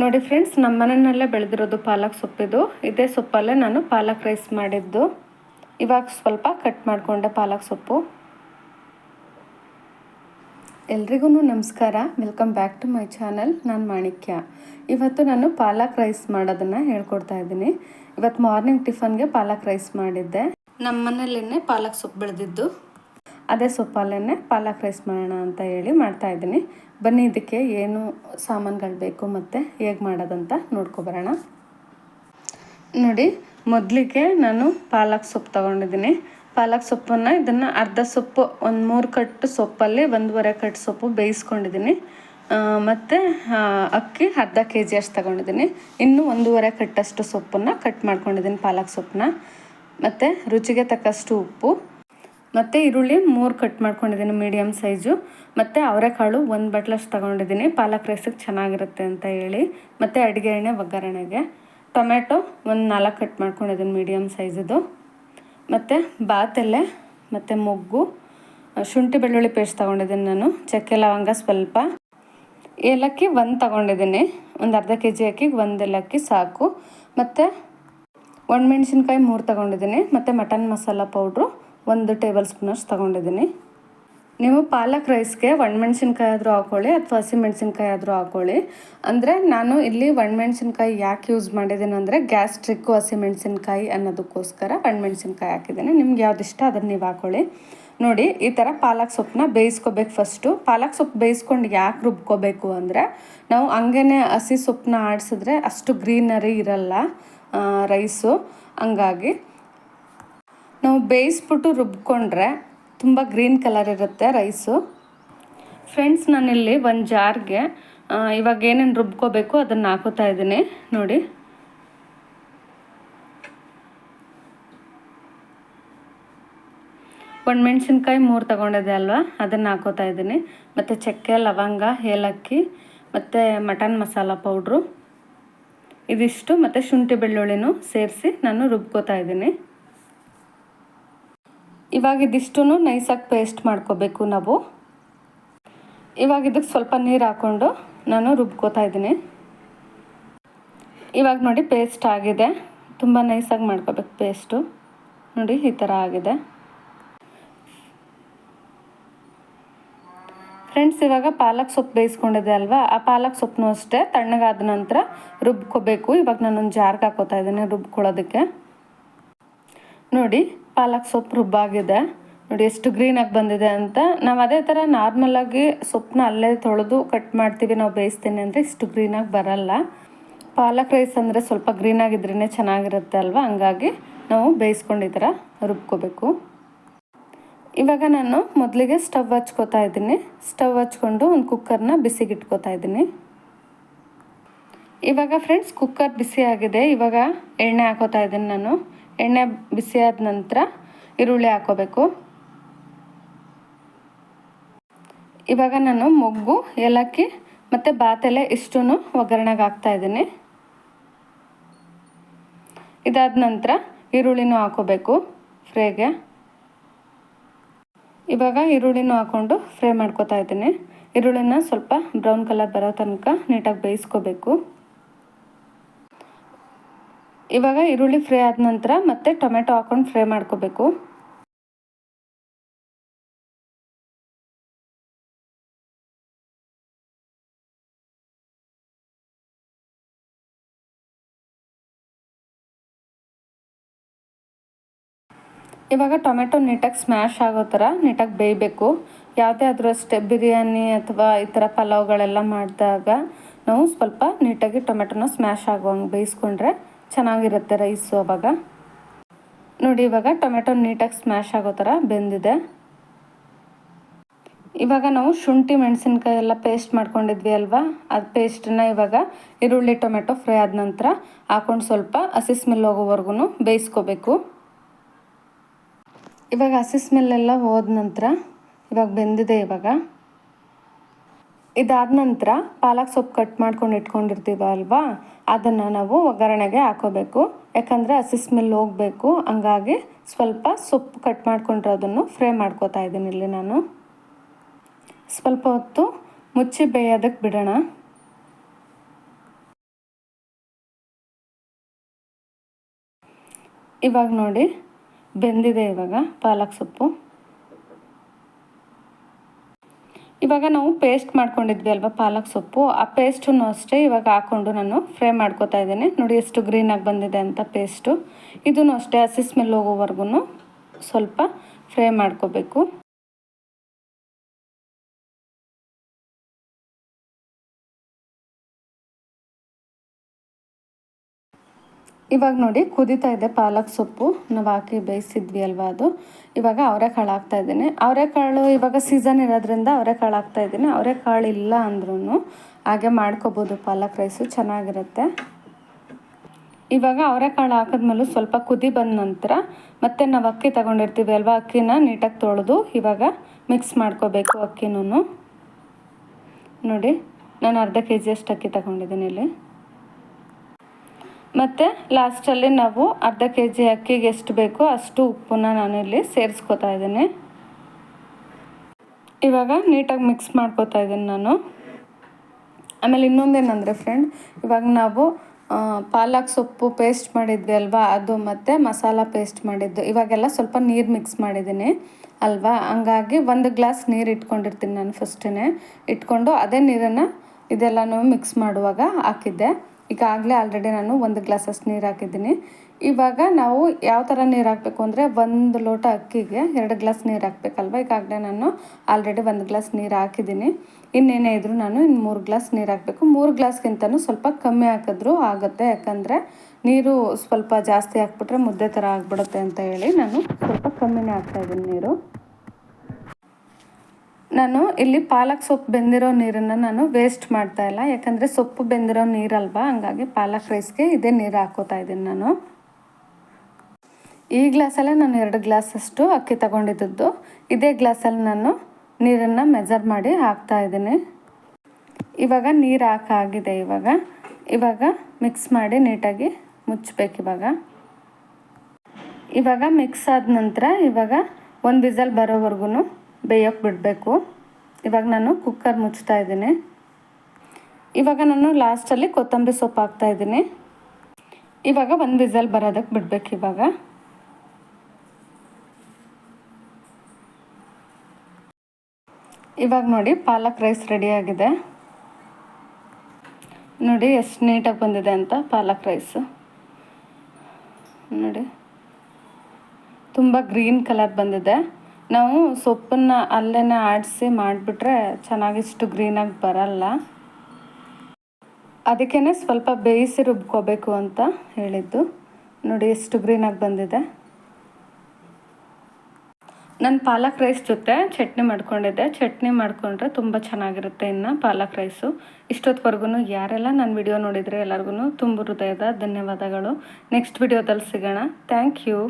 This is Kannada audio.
ನೋಡಿ ಫ್ರೆಂಡ್ಸ್ ನಮ್ಮ ಮನೆಯಲ್ಲೇ ಬೆಳೆದಿರೋದು ಪಾಲಕ್ ಸೊಪ್ಪಿದು. ಇದೇ ಸೊಪ್ಪಲ್ಲೇ ನಾನು ಪಾಲಕ್ ರೈಸ್ ಮಾಡಿದ್ದು. ಇವಾಗ ಸ್ವಲ್ಪ ಕಟ್ ಮಾಡಿಕೊಂಡೆ ಪಾಲಕ್ ಸೊಪ್ಪು. ಎಲ್ರಿಗೂ ನಮಸ್ಕಾರ. Welcome back to my channel ನಾನು ಮಾಣಿಕ್ಯ. ಇವತ್ತು ನಾನು ಪಾಲಕ್ ರೈಸ್ ಮಾಡೋದನ್ನು ಹೇಳ್ಕೊಡ್ತಾ ಇದ್ದೀನಿ. ಇವತ್ತು ಮಾರ್ನಿಂಗ್ ಟಿಫನ್ಗೆ ಪಾಲಕ್ ರೈಸ್ ಮಾಡಿದ್ದೆ. ನಮ್ಮ ಮನೇಲಿನೇ ಪಾಲಕ್ ಸೊಪ್ಪು ಬೆಳೆದಿದ್ದು. ಅದೇ ಸೊಪ್ಪಲ್ಲೇ ಪಾಲಕ್ ರೈಸ್ ಮಾಡೋಣ ಅಂತ ಹೇಳಿ ಮಾಡ್ತಾ ಇದ್ದೀನಿ. ಬನ್ನಿ, ಇದಕ್ಕೆ ಏನು ಸಾಮಾನುಗಳು ಬೇಕು ಮತ್ತು ಹೇಗೆ ಮಾಡೋದಂತ ನೋಡ್ಕೊಬರೋಣ ನೋಡಿ, ಮೊದಲಿಗೆ ನಾನು ಪಾಲಕ್ ಸೊಪ್ಪು ತೊಗೊಂಡಿದ್ದೀನಿ. ಪಾಲಕ್ ಸೊಪ್ಪನ್ನು ಇದನ್ನು ಅರ್ಧ ಸೊಪ್ಪು, ಒಂದು ಮೂರು ಕಟ್ಟು ಸೊಪ್ಪಲ್ಲಿ ಒಂದೂವರೆ ಕಟ್ಟು ಸೊಪ್ಪು ಬೇಯಿಸ್ಕೊಂಡಿದ್ದೀನಿ. ಮತ್ತು ಅಕ್ಕಿ ಅರ್ಧ ಕೆ ಜಿ ಅಷ್ಟು ತೊಗೊಂಡಿದ್ದೀನಿ. ಇನ್ನೂ ಒಂದೂವರೆ ಕಟ್ಟಷ್ಟು ಸೊಪ್ಪನ್ನು ಕಟ್ ಮಾಡ್ಕೊಂಡಿದ್ದೀನಿ ಪಾಲಕ್ ಸೊಪ್ಪನ್ನ. ಮತ್ತು ರುಚಿಗೆ ತಕ್ಕಷ್ಟು ಉಪ್ಪು. ಮತ್ತು ಈರುಳ್ಳಿ ಮೂರು ಕಟ್ ಮಾಡ್ಕೊಂಡಿದ್ದೀನಿ ಮೀಡಿಯಮ್ ಸೈಜು ಮತ್ತು ಅವರೆಕಾಳು ಒಂದು ಬಟ್ಲಷ್ಟು ತೊಗೊಂಡಿದ್ದೀನಿ. ಪಾಲಕ್ ರೈಸಿಗೆ ಚೆನ್ನಾಗಿರುತ್ತೆ ಅಂತ ಹೇಳಿ. ಮತ್ತು ಅಡುಗೆ ಎಣ್ಣೆ ಒಗ್ಗರಣೆಗೆ. ಟೊಮೆಟೊ ಒಂದು ನಾಲ್ಕು ಕಟ್ ಮಾಡ್ಕೊಂಡಿದ್ದೀನಿ ಮೀಡಿಯಮ್ ಸೈಜದು ಮತ್ತು ಬಾತೆಲೆ, ಮತ್ತು ಮೊಗ್ಗು ಶುಂಠಿ ಬೆಳ್ಳುಳ್ಳಿ ಪೇಸ್ಟ್ ತೊಗೊಂಡಿದ್ದೀನಿ ನಾನು. ಚಕ್ಕೆ ಲವಂಗ ಸ್ವಲ್ಪ. ಏಲಕ್ಕಿ ಒಂದು ತೊಗೊಂಡಿದ್ದೀನಿ. ಒಂದು ಅರ್ಧ ಕೆ ಜಿ ಅಕ್ಕಿಗೆ ಒಂದು ಏಲಕ್ಕಿ ಸಾಕು. ಮತ್ತು ಒಣಮೆಣ್ಸಿನ್ಕಾಯಿ ಮೂರು ತೊಗೊಂಡಿದ್ದೀನಿ. ಮತ್ತು ಮಟನ್ ಮಸಾಲ ಪೌಡ್ರು. ಒಂದು ಟೇಬಲ್ ಸ್ಪೂನಷ್ಟು ತೊಗೊಂಡಿದ್ದೀನಿ. ನೀವು ಪಾಲಕ್ ರೈಸ್ಗೆ ಒಣಮೆಣ್ಸಿನ್ಕಾಯಿ ಆದರೂ ಹಾಕ್ಕೊಳ್ಳಿ ಅಥವಾ ಹಸಿಮೆಣ್ಸಿನ್ಕಾಯಿ ಆದರೂ ಹಾಕ್ಕೊಳ್ಳಿ ಅಂದರೆ ನಾನು ಇಲ್ಲಿ ಒಣಮೆಣ್ಸಿನ್ಕಾಯಿ ಯಾಕೆ ಯೂಸ್ ಮಾಡಿದ್ದೀನಿ ಅಂದರೆ ಗ್ಯಾಸ್ಟ್ರಿಕ್ಕು ಹಸಿಮೆಣ್ಸಿನ್ಕಾಯಿ ಅನ್ನೋದಕ್ಕೋಸ್ಕರ ಒಣಮೆಣ್ಸಿನ್ಕಾಯಿ ಹಾಕಿದ್ದೀನಿ. ನಿಮ್ಗೆ ಯಾವ್ದು ಇಷ್ಟ ಅದನ್ನು ನೀವು ಹಾಕ್ಕೊಳ್ಳಿ ನೋಡಿ, ಈ ಥರ ಪಾಲಕ್ ಸೊಪ್ಪನ್ನ ಬೇಯಿಸ್ಕೋಬೇಕು ಫಸ್ಟು ಪಾಲಕ್ ಸೊಪ್ಪು ಬೇಯಿಸ್ಕೊಂಡು ಯಾಕೆ ರುಬ್ಕೋಬೇಕು ಅಂದರೆ ನಾವು ಹಂಗೇ ಹಸಿ ಸೊಪ್ಪನ್ನ ಆಡಿಸಿದ್ರೆ ಅಷ್ಟು ಗ್ರೀನರಿ ಇರಲ್ಲ ರೈಸು ಹಂಗಾಗಿ ನಾವು ಬೇಯಿಸ್ಬಿಟ್ಟು ರುಬ್ಕೊಂಡ್ರೆ ತುಂಬ ಗ್ರೀನ್ ಕಲರ್ ಇರುತ್ತೆ ರೈಸು. ಫ್ರೆಂಡ್ಸ್ ನಾನಿಲ್ಲಿ ಒಂದು ಜಾರ್ಗೆ ಇವಾಗ ಏನೇನು ರುಬ್ಕೋಬೇಕು ಅದನ್ನು ಹಾಕೋತಾ ಇದ್ದೀನಿ. ನೋಡಿ. ಮೆಣಸಿನ್ಕಾಯಿ ಮೂರು ತಗೊಂಡಿದೆ ಅಲ್ವಾ? ಅದನ್ನು ಹಾಕೋತಾ ಇದ್ದೀನಿ. ಮತ್ತು ಚಕ್ಕೆ, ಲವಂಗ, ಏಲಕ್ಕಿ, ಮತ್ತು ಮಟನ್ ಮಸಾಲ ಪೌಡ್ರು. ಇದಿಷ್ಟು, ಮತ್ತು ಶುಂಠಿ ಬೆಳ್ಳುಳ್ಳಿನೂ ಸೇರಿಸಿ ನಾನು ರುಬ್ಕೋತಾ ಇದ್ದೀನಿ. ಇವಾಗ ಇದಿಷ್ಟು ನೈಸಾಗಿ ಪೇಸ್ಟ್ ಮಾಡ್ಕೋಬೇಕು ನಾವು. ಇವಾಗ ಇದಕ್ಕೆ ಸ್ವಲ್ಪ ನೀರು ಹಾಕ್ಕೊಂಡು ನಾನು ರುಬ್ಕೋತಾ ಇದ್ದೀನಿ. ಇವಾಗ ನೋಡಿ ಪೇಸ್ಟ್ ಆಗಿದೆ. ತುಂಬ ನೈಸಾಗಿ ಮಾಡ್ಕೋಬೇಕು ಪೇಸ್ಟು. ನೋಡಿ ಈ ಥರ ಆಗಿದೆ. ಫ್ರೆಂಡ್ಸ್, ಇವಾಗ ಪಾಲಕ್ ಸೊಪ್ಪು ಬೇಯಿಸ್ಕೊಂಡಿದೆ ಅಲ್ವಾ? ಆ ಪಾಲಕ್ ಸೊಪ್ಪನ್ನು ಅಷ್ಟೇ, ತಣ್ಣಗಾದ ನಂತರ ರುಬ್ಕೋಬೇಕು. ಇವಾಗ ನಾನೊಂದು ಜಾರ್ಗೆ ಹಾಕೋತಾ ಇದ್ದೀನಿ ರುಬ್ಕೊಳ್ಳೋದಕ್ಕೆ. ನೋಡಿ ಪಾಲಕ್ ಸೊಪ್ಪು ರುಬ್ಬಾಗಿದೆ ನೋಡಿ ಎಷ್ಟು ಗ್ರೀನಾಗಿ ಬಂದಿದೆ ಅಂತ. ನಾವು ಅದೇ ಥರ ನಾರ್ಮಲಾಗಿ ಸೊಪ್ಪನ್ನ ಅಲ್ಲೇ ತೊಳೆದು ಕಟ್ ಮಾಡ್ತೀವಿ, ನಾವು ಬೇಯಿಸ್ತೀನಿ ಅಂದರೆ ಇಷ್ಟು ಗ್ರೀನಾಗಿ ಬರಲ್ಲ. ಪಾಲಕ್ ರೈಸ್ ಅಂದರೆ ಸ್ವಲ್ಪ ಗ್ರೀನಾಗಿದ್ರೇ ಚೆನ್ನಾಗಿರುತ್ತೆ ಅಲ್ವಾ? ಹಂಗಾಗಿ ನಾವು ಬೇಯಿಸ್ಕೊಂಡು ಈ ಥರ ರುಬ್ಕೋಬೇಕು. ಇವಾಗ ನಾನು ಮೊದಲಿಗೆ ಸ್ಟವ್ ಹಚ್ಕೋತಾ ಇದ್ದೀನಿ. ಸ್ಟವ್ ಹಚ್ಕೊಂಡು ಒಂದು ಕುಕ್ಕರ್ನ ಬಿಸಿಗೆ ಇಟ್ಕೋತಾ ಇದ್ದೀನಿ. ಇವಾಗ ಫ್ರೆಂಡ್ಸ್ ಕುಕ್ಕರ್ ಬಿಸಿ ಆಗಿದೆ. ಇವಾಗ ಎಣ್ಣೆ ಹಾಕೋತಾ ಇದ್ದೀನಿ ನಾನು. ಎಣ್ಣೆ ಬಿಸಿಯಾದ ನಂತರ ಈರುಳ್ಳಿ ಹಾಕೋಬೇಕು. ಇವಾಗ ನಾನು ಮೊಗ್ಗು, ಏಲಕ್ಕಿ ಮತ್ತು ಬಾತೆಲೆ ಇಷ್ಟೂ ಒಗ್ಗರಣೆಗೆ ಹಾಕ್ತಾ ಇದ್ದೀನಿ. ಇದಾದ ನಂತರ ಈರುಳ್ಳಿನೂ ಹಾಕೋಬೇಕು ಫ್ರೈಗೆ. ಇವಾಗ ಈರುಳ್ಳಿನೂ ಹಾಕ್ಕೊಂಡು ಫ್ರೈ ಮಾಡ್ಕೋತಾ ಇದ್ದೀನಿ. ಈರುಳ್ಳಿನ ಸ್ವಲ್ಪ ಬ್ರೌನ್ ಕಲರ್ ಬರೋ ತನಕ ನೀಟಾಗಿ ಬೇಯಿಸ್ಕೋಬೇಕು. ಇವಾಗ ಈರುಳ್ಳಿ ಫ್ರೈ ಆದ ನಂತರ ಮತ್ತೆ ಟೊಮೆಟೊ ಹಾಕೊಂಡು ಫ್ರೈ ಮಾಡ್ಕೋಬೇಕು. ಇವಾಗ ಟೊಮೆಟೊ ನೀಟಾಗಿ ಸ್ಮ್ಯಾಶ್ ಆಗೋ ಥರ ನೀಟಾಗಿ ಬೇಯಬೇಕು. ಯಾವುದೇ ಆದರೂ ಅಷ್ಟೇ ಬಿರಿಯಾನಿ ಅಥವಾ ಈ ಥರ ಪಲಾವ್ಗಳೆಲ್ಲ ಮಾಡಿದಾಗ ನಾವು ಸ್ವಲ್ಪ ನೀಟಾಗಿ ಟೊಮೆಟೊನ ಸ್ಮ್ಯಾಶ್ ಆಗುವಂಗೆ ಬೇಯಿಸ್ಕೊಂಡ್ರೆ ಚೆನ್ನಾಗಿರುತ್ತೆ ರೈಸು ಅವಾಗ. ನೋಡಿ ಇವಾಗ ಟೊಮೆಟೊ ನೀಟಾಗಿ ಸ್ಮ್ಯಾಶ್ ಆಗೋ ಥರ ಬೆಂದಿದೆ. ಇವಾಗ ನಾವು ಶುಂಠಿ ಮೆಣಸಿನ್ಕಾಯಿ ಎಲ್ಲ ಪೇಸ್ಟ್ ಮಾಡ್ಕೊಂಡಿದ್ವಿ ಅಲ್ವಾ? ಅದು ಪೇಸ್ಟನ್ನ ಇವಾಗ ಈರುಳ್ಳಿ ಟೊಮೆಟೊ ಫ್ರೈ ಆದ ನಂತರ ಹಾಕೊಂಡು ಸ್ವಲ್ಪ ಹಸಿ ಸ್ಮೆಲ್ ಹೋಗೋವರೆಗೂ ಬೇಯಿಸ್ಕೋಬೇಕು. ಇವಾಗ ಹಸಿ ಸ್ಮೆಲ್ಲೆಲ್ಲ ಹೋದ ನಂತರ ಇವಾಗ ಬೆಂದಿದೆ ಇವಾಗ. ಇದಾದ ನಂತರ ಪಾಲಕ್ ಸೊಪ್ಪು ಕಟ್ ಮಾಡ್ಕೊಂಡು ಇಟ್ಕೊಂಡಿರ್ತೀವಲ್ವಾ? ಅದನ್ನು ನಾವು ಒಗ್ಗರಣೆಗೆ ಹಾಕೋಬೇಕು. ಯಾಕಂದರೆ ಹಸಿ ಸ್ಮೆಲ್ ಹೋಗಬೇಕು. ಹಂಗಾಗಿ ಸ್ವಲ್ಪ ಸೊಪ್ಪು ಕಟ್ ಮಾಡ್ಕೊಂಡಿರೋದನ್ನು ಫ್ರೈ ಮಾಡ್ಕೋತಾ ಇದ್ದೀನಿ ಇಲ್ಲಿ ನಾನು. ಸ್ವಲ್ಪ ಹೊತ್ತು ಮುಚ್ಚಿ ಬೇಯೋದಕ್ಕೆ ಬಿಡೋಣ. ಇವಾಗ ನೋಡಿ, ಬೆಂದಿದೆ ಇವಾಗ ಪಾಲಕ್ ಸೊಪ್ಪು. ಇವಾಗ ನಾವು ಪೇಸ್ಟ್ ಮಾಡ್ಕೊಂಡಿದ್ವಿ ಅಲ್ವಾ ಪಾಲಕ್ ಸೊಪ್ಪು. ಆ ಪೇಸ್ಟನ್ನು ಅಷ್ಟೇ ಇವಾಗ ಹಾಕ್ಕೊಂಡು ನಾನು ಫ್ರೈ ಮಾಡ್ಕೋತಾ ಇದ್ದೀನಿ. ನೋಡಿ ಎಷ್ಟು ಗ್ರೀನಾಗಿ ಬಂದಿದೆ ಅಂತ ಪೇಸ್ಟು ಇದನ್ನು ಅಷ್ಟೇ ಹಸಿ ಸ್ಮೆಲ್ ಹೋಗೋವರೆಗೂ ಸ್ವಲ್ಪ ಫ್ರೈ ಮಾಡ್ಕೋಬೇಕು. ಇವಾಗ ನೋಡಿ ಕುದೀತಾ ಇದೆ ಪಾಲಕ್ ಸೊಪ್ಪು. ನಾವು ಹಾಕಿ ಬೇಯಿಸಿದ್ವಿ ಅಲ್ವಾ ಅದು. ಇವಾಗ ಅವರೆಕಾಳು ಹಾಕ್ತಾ ಇದ್ದೀನಿ. ಅವರೆಕಾಳು ಇವಾಗ ಸೀಸನ್ ಇರೋದ್ರಿಂದ ಅವರೆಕಾಳು ಹಾಕ್ತಾ ಇದ್ದೀನಿ. ಅವರೆಕಾಳು ಇಲ್ಲ ಅಂದ್ರೂ ಹಾಗೆ ಮಾಡ್ಕೋಬೋದು ಪಾಲಕ್ ರೈಸು ಚೆನ್ನಾಗಿರುತ್ತೆ. ಇವಾಗ ಅವರೆಕಾಳು ಹಾಕಿದ್ಮೇಲೆ ಸ್ವಲ್ಪ ಕುದಿ ಬಂದ ನಂತರ ಮತ್ತೆ ನಾವು ಅಕ್ಕಿ ತಗೊಂಡಿರ್ತೀವಿ ಅಲ್ವಾ ಅಕ್ಕಿನ ನೀಟಾಗಿ ತೊಳೆದು ಇವಾಗ ಮಿಕ್ಸ್ ಮಾಡ್ಕೋಬೇಕು ಅಕ್ಕಿನೂ ನೋಡಿ, ನಾನು ಅರ್ಧ ಕೆ ಜಿಯಷ್ಟು ಅಕ್ಕಿ ತಗೊಂಡಿದ್ದೀನಿ ಇಲ್ಲಿ. ಮತ್ತು ಲಾಸ್ಟಲ್ಲಿ ನಾವು ಅರ್ಧ ಕೆ ಜಿ ಅಕ್ಕಿಗೆ ಎಷ್ಟು ಬೇಕೋ ಅಷ್ಟು ಉಪ್ಪನ್ನ ನಾನಿಲ್ಲಿ ಸೇರಿಸ್ಕೊತಾ ಇದ್ದೀನಿ. ಇವಾಗ ನೀಟಾಗಿ ಮಿಕ್ಸ್ ಮಾಡ್ಕೋತಾ ಇದ್ದೀನಿ ನಾನು. ಆಮೇಲೆ ಇನ್ನೊಂದೇನಂದರೆ ಫ್ರೆಂಡ್ ಇವಾಗ ನಾವು ಪಾಲಕ್ ಸೊಪ್ಪು ಪೇಸ್ಟ್ ಮಾಡಿದ್ವಿ ಅಲ್ವಾ? ಅದು ಮತ್ತು ಮಸಾಲ ಪೇಸ್ಟ್ ಮಾಡಿದ್ದು. ಇವಾಗೆಲ್ಲ ಸ್ವಲ್ಪ ನೀರು ಮಿಕ್ಸ್ ಮಾಡಿದ್ದೀನಿ ಅಲ್ವಾ? ಹಂಗಾಗಿ ಒಂದು ಗ್ಲಾಸ್ ನೀರು ಇಟ್ಕೊಂಡಿರ್ತೀನಿ ನಾನು ಫಸ್ಟೇ ಇಟ್ಕೊಂಡು ಅದೇ ನೀರನ್ನು ಇದೆಲ್ಲನೂ ಮಿಕ್ಸ್ ಮಾಡುವಾಗ ಹಾಕಿದ್ದೆ. ಈಗಾಗಲೇ ಆಲ್ರೆಡಿ ನಾನು ಒಂದು ಗ್ಲಾಸಸ್ ನೀರು ಹಾಕಿದ್ದೀನಿ. ಇವಾಗ ನಾವು ಯಾವ ಥರ ನೀರು ಹಾಕಬೇಕು ಅಂದರೆ ಒಂದು ಲೋಟ ಅಕ್ಕಿಗೆ ಎರಡು ಗ್ಲಾಸ್ ನೀರು ಹಾಕ್ಬೇಕಲ್ವ? ಈಗಾಗಲೇ ನಾನು ಆಲ್ರೆಡಿ ಒಂದು ಗ್ಲಾಸ್ ನೀರು ಹಾಕಿದ್ದೀನಿ. ಇನ್ನೇನೇ ಇದ್ದರೂ ನಾನು ಇನ್ನು ಮೂರು ಗ್ಲಾಸ್ ನೀರು ಹಾಕಬೇಕು. ಮೂರು ಗ್ಲಾಸ್ಗಿಂತನೂ ಸ್ವಲ್ಪ ಕಮ್ಮಿ ಹಾಕಿದ್ರೂ ಆಗುತ್ತೆ. ಯಾಕಂದರೆ ನೀರು ಸ್ವಲ್ಪ ಜಾಸ್ತಿ ಹಾಕ್ಬಿಟ್ರೆ ಮುದ್ದೆ ಥರ ಆಗಿಬಿಡುತ್ತೆ ಅಂತ ಹೇಳಿ ನಾನು ಸ್ವಲ್ಪ ಕಮ್ಮಿನೇ ಹಾಕ್ತಾಯಿದ್ದೀನಿ ನೀರು. ನಾನು ಇಲ್ಲಿ ಪಾಲಕ್ ಸೊಪ್ಪು ಬೆಂದಿರೋ ನೀರನ್ನು ನಾನು ವೇಸ್ಟ್ ಮಾಡ್ತಾ ಇಲ್ಲ. ಯಾಕಂದರೆ ಸೊಪ್ಪು ಬೆಂದಿರೋ ನೀರಲ್ವಾ? ಹಂಗಾಗಿ ಪಾಲಕ್ ರೈಸ್ಗೆ ಇದೇ ನೀರು ಹಾಕೋತಾ ಇದ್ದೀನಿ ನಾನು. ಈ ಗ್ಲಾಸಲ್ಲೇ ನಾನು ಎರಡು ಗ್ಲಾಸಷ್ಟು ಅಕ್ಕಿ ತಗೊಂಡಿದ್ದದ್ದು. ಇದೇ ಗ್ಲಾಸಲ್ಲಿ ನಾನು ನೀರನ್ನು ಮೆಜರ್ ಮಾಡಿ ಹಾಕ್ತಾ ಇದ್ದೀನಿ. ಇವಾಗ ನೀರು ಹಾಕಾಗಿದೆ ಇವಾಗ. ಇವಾಗ ಮಿಕ್ಸ್ ಮಾಡಿ ನೀಟಾಗಿ ಮುಚ್ಚಬೇಕು ಇವಾಗ ಇವಾಗ ಮಿಕ್ಸ್ ಆದ ನಂತರ ಇವಾಗ ಒಂದು ವಿಸಲ್ ಬರೋವರೆಗೂ ಬೇಯೋಕ್ಕೆ ಬಿಡಬೇಕು. ಇವಾಗ ನಾನು ಕುಕ್ಕರ್ ಮುಚ್ತಾ ಇದ್ದೀನಿ. ಇವಾಗ ನಾನು ಲಾಸ್ಟಲ್ಲಿ ಕೊತ್ತಂಬರಿ ಸೊಪ್ಪು ಹಾಕ್ತಾ ಇದ್ದೀನಿ. ಇವಾಗ ಒಂದು ವಿಸಲ್ ಬರೋದಕ್ಕೆ ಬಿಡಬೇಕು ಇವಾಗ. ಇವಾಗ ನೋಡಿ ಪಾಲಕ್ ರೈಸ್ ರೆಡಿಯಾಗಿದೆ ನೋಡಿ ಎಷ್ಟು ನೀಟಾಗಿ ಬಂದಿದೆ ಅಂತ ಪಾಲಕ್ ರೈಸು ನೋಡಿ. ತುಂಬ ಗ್ರೀನ್ ಕಲರ್ ಬಂದಿದೆ. ನಾವು ಸೊಪ್ಪನ್ನು ಅಲ್ಲೇ ಆಡಿಸಿ ಮಾಡಿಬಿಟ್ರೆ ಚೆನ್ನಾಗಿಷ್ಟು ಗ್ರೀನಾಗಿ ಬರಲ್ಲ. ಅದಕ್ಕೇ ಸ್ವಲ್ಪ ಬೇಯಿಸಿ ರುಬ್ಕೋಬೇಕು ಅಂತ ಹೇಳಿದ್ದು. ನೋಡಿ ಎಷ್ಟು ಗ್ರೀನಾಗಿ ಬಂದಿದೆ. ನಾನು ಪಾಲಕ್ ರೈಸ್ ಜೊತೆ ಚಟ್ನಿ ಮಾಡ್ಕೊಂಡಿದ್ದೆ. ಚಟ್ನಿ ಮಾಡಿಕೊಂಡ್ರೆ ತುಂಬ ಚೆನ್ನಾಗಿರುತ್ತೆ ಇನ್ನು ಪಾಲಕ್ ರೈಸು. ಇಷ್ಟೊತ್ತವರೆಗೂ ಯಾರೆಲ್ಲ ನನ್ನ ವಿಡಿಯೋ ನೋಡಿದರೆ ಎಲ್ಲರಿಗೂ ತುಂಬ ಹೃದಯದ ಧನ್ಯವಾದಗಳು. ನೆಕ್ಸ್ಟ್ ವಿಡಿಯೋದಲ್ಲಿ ಸಿಗೋಣ. Thank you.